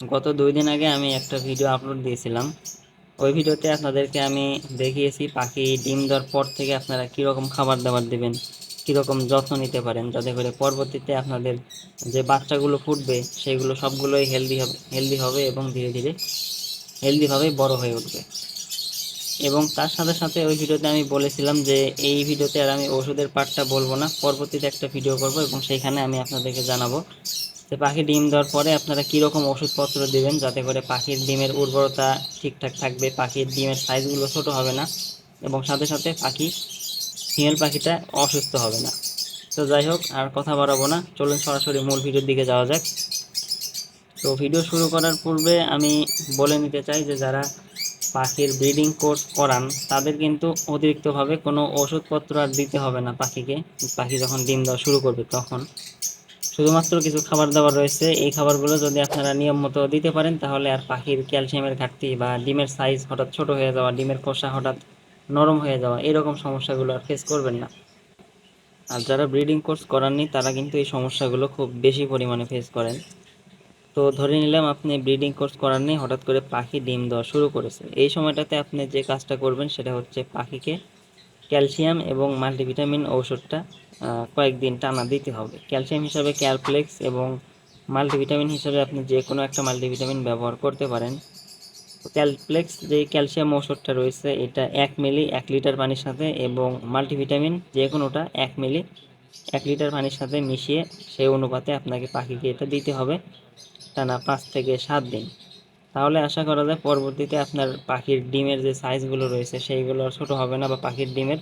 গত দুই দিন আগে আমি একটা ভিডিও আপলোড দিয়েছিলাম। ওই ভিডিওতে আপনাদেরকে আমি দেখিয়েছি পাখি ডিম দেওয়ার পর থেকে আপনারা কীরকম খাবার দাবার দেবেন, কীরকম যত্ন নিতে পারেন, যাতে করে পরবর্তীতে আপনাদের যে বাচ্চাগুলো ফুটবে, সেগুলো সবগুলোই হেলদি হবে হেলদি হবে এবং ধীরে ধীরে হেলদিভাবে বড় হয়ে উঠবে। এবং তার সাথে সাথে ওই ভিডিওতে আমি বলেছিলাম যে, এই ভিডিওতে আর আমি ওষুধের পার্টটা বলব না, পরবর্তীতে একটা ভিডিও করব এবং সেইখানে আমি আপনাদেরকে জানাব যে পাখি ডিম দেওয়ার পরে আপনারা কীরকম ওষুধপত্র দেবেন যাতে করে পাখির ডিমের উর্বরতা ঠিকঠাক থাকবে? পাখির ডিমের সাইজগুলো ছোট হবে না এবং সাথে সাথে পাখি ফিমেল পাখিটা অসুস্থ হবে না। তো যাই হোক, আর কথা বাড়াবো না। চলুন সরাসরি মূল ভিডিওর দিকে যাওয়া যাক। তো ভিডিও শুরু করার পূর্বে আমি বলে নিতে চাই যে যারা পাখির ব্রিডিং কোর্স করান, তাদের কিন্তু অতিরিক্তভাবে কোনো ওষুধপত্র আর দিতে হবে না পাখিকে। পাখি যখন ডিম দেওয়া শুরু করবে তখন। শুধুমাত্র কিছু খাবার দাবার রয়েছে। এই খাবারগুলো যদি আপনারা নিয়ম মতো দিতে পারেন, তাহলে আর পাখির ক্যালসিয়ামের ঘাটতি বা ডিমের সাইজ হঠাৎ ছোট হয়ে যাওয়া, ডিমের খোসা হঠাৎ নরম হয়ে যাওয়া, এরকম সমস্যাগুলো আর ফেস করবেন না। আর যারা ব্রিডিং কোর্স করাননি, তারা কিন্তু এই সমস্যাগুলো খুব বেশি পরিমাণে ফেস করেন। তো ধরে নিলাম আপনি ব্রিডিং কোর্স করাননি, হঠাৎ করে পাখি ডিম দেওয়া শুরু করেছে। এই সময়টাতে আপনি যে কাজটা করবেন, সেটা হচ্ছে পাখিকে ক্যালসিয়াম এবং মাল্টিভিটামিন ঔষধটা কয়েকদিন টানা দিতে হবে। ক্যালসিয়াম হিসাবে ক্যালপ্লেক্স এবং মাল্টিভিটামিন হিসাবে আপনি যে কোনো একটা মাল্টিভিটামিন ব্যবহার করতে পারেন। ক্যালপ্লেক্স যে ক্যালসিয়াম ঔষধটা রয়েছে, এটা এক মিলি এক লিটার পানির সাথে এবং মাল্টিভিটামিন যে কোনোটা এক মিলি এক লিটার পানির সাথে মিশিয়ে সেই অনুপাতে আপনাকে পাখিকে এটা দিতে হবে টানা পাঁচ থেকে সাত দিন। তাহলে আশা করা যায় পরবর্তীতে আপনার পাখির ডিমের যে সাইজগুলো রয়েছে সেইগুলো আর ছোটো হবে না বা পাখির ডিমের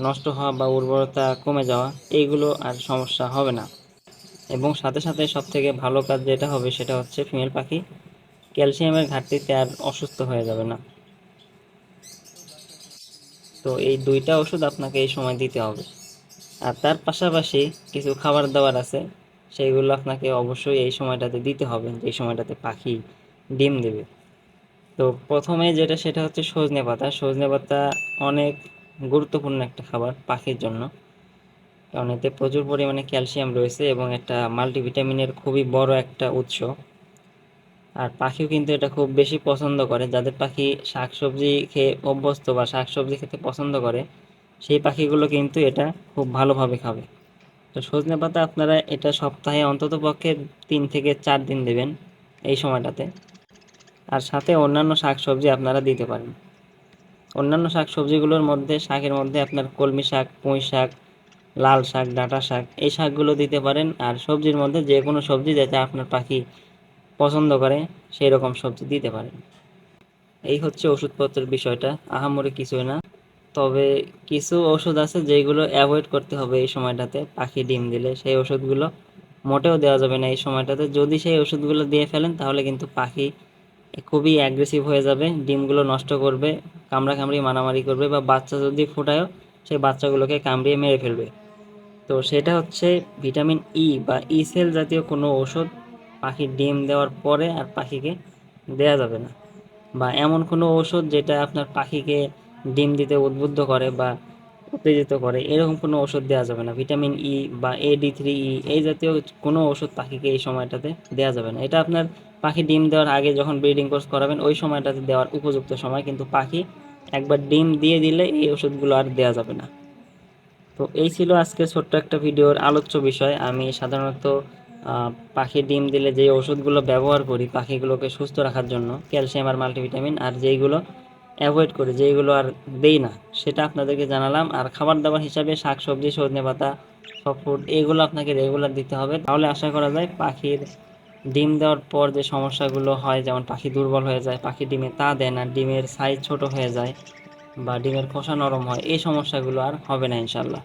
নষ্ট হওয়া বা উর্বরতা কমে যাওয়া এইগুলো আর সমস্যা হবে না। এবং সাথে সাথে সব থেকে ভালো কাজ যেটা হবে সেটা হচ্ছে ফিমেল পাখি ক্যালসিয়ামের ঘাটতিতে আর অসুস্থ হয়ে যাবে না। তো এই দুইটা ওষুধ আপনাকে এই সময় দিতে হবে। আর তার পাশাপাশি কিছু খাবার দাবার আছে, সেইগুলো আপনাকে অবশ্যই এই সময়টাতে দিতে হবে। যে সময়টাতে পাখি ডিম দেবে। তো প্রথমে যেটা সেটা হচ্ছে সজনে পাতা। সজনে পাতা অনেক গুরুত্বপূর্ণ একটা খাবার পাখির জন্য। কারণ এতে প্রচুর পরিমাণে ক্যালসিয়াম রয়েছে এবং একটা মাল্টিভিটামিনের খুবই বড় একটা উৎস। আর পাখিও কিন্তু এটা খুব বেশি পছন্দ করে। যাদের পাখি শাকসবজি খেয়ে অভ্যস্ত বা শাকসবজি খেতে পছন্দ করে, সেই পাখিগুলো কিন্তু এটা খুব ভালোভাবে খাবে। তো সজনে পাতা আপনারা এটা সপ্তাহে অন্তত পক্ষে তিন থেকে চার দিন দেবেন এই সময়টাতে। আর সাথে অন্যান্য শাকসবজি আপনারা দিতে পারেন। অন্যান্য শাকসবজিগুলোর মধ্যে, শাকের মধ্যে আপনার কলমি শাক, পুঁই শাক, লাল শাক, ডাঁটা শাক, এই শাকগুলো দিতে পারেন। আর সবজির মধ্যে যে কোনো সবজি যাতে আপনার পাখি পছন্দ করে, সেই রকম সবজি দিতে পারেন। এই হচ্ছে ওষুধপত্রের বিষয়টা। আহামরি কিছুই না। তবে কিছু ওষুধ আছে যেগুলো অ্যাভয়েড করতে হবে এই সময়টাতে। পাখি ডিম দিলে সেই ওষুধগুলো মোটেও দেওয়া যাবে না এই সময়টাতে। যদি সেই ওষুধগুলো দিয়ে ফেলেন, তাহলে কিন্তু পাখি খুবই অ্যাগ্রেসিভ হয়ে যাবে, ডিমগুলো নষ্ট করবে কামড়া কামড়ি মারামারি করবে বা বাচ্চা যদি ফোটায়ও সেই বাচ্চাগুলোকে কামড়িয়ে মেরে ফেলবে। তো সেটা হচ্ছে ভিটামিন ই বা ই সেল জাতীয় কোনো ওষুধ পাখির ডিম দেওয়ার পরে আর পাখিকে দেয়া যাবে না। বা এমন কোনো ওষুধ যেটা আপনার পাখিকে ডিম দিতে উদ্বুদ্ধ করে বা উত্তেজিত করে, এরকম কোনো ওষুধ দেওয়া যাবে না। ভিটামিন ই বা এ ডি থ্রি ই এই জাতীয় কোনো ওষুধ পাখিকে এই সময়টাতে দেওয়া যাবে না। এটা আপনার পাখি ডিম দেওয়ার আগে যখন ব্রিডিং কোর্স করাবেন, ওই সময়টাতে দেওয়ার উপযুক্ত সময়। কিন্তু পাখি একবার ডিম দিয়ে দিলে এই ওষুধগুলো আর দেওয়া যাবে না। তো এই ছিল আজকে ছোট্ট একটা ভিডিওর আলোচ্য বিষয়। আমি সাধারণত পাখি ডিম দিলে যে ওষুধগুলো ব্যবহার করি পাখিগুলোকে সুস্থ রাখার জন্য, ক্যালসিয়াম আর মাল্টিভিটামিন আর যেইগুলো অ্যাভয়েড করি, যেইগুলো আর দেই না, সেটা আপনাদেরকে জানালাম। আর খাবার দাবার হিসাবে শাক সবজি সজনে পাতা, সব ফুড, এগুলো আপনাকে রেগুলার দিতে হবে। তাহলে আশা করা যায় পাখির ডিম দেওয়ার পর যে সমস্যাগুলো হয়, যেমন পাখি দুর্বল হয়ে যায়, পাখি ডিমে তা দেয় না, ডিমের সাইজ ছোট হয়ে যায় বা ডিমের খোসা নরম হয়, এই সমস্যাগুলো আর হবে না ইনশাল্লাহ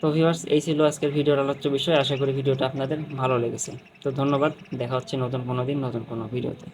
তো ভিউয়ার্স এই ছিল আজকের ভিডিওর আলোচ্য বিষয়। আশা করি ভিডিওটা আপনাদের ভালো লেগেছে। তো ধন্যবাদ। দেখা হচ্ছে নতুন কোনো দিন, নতুন কোনো ভিডিওতে।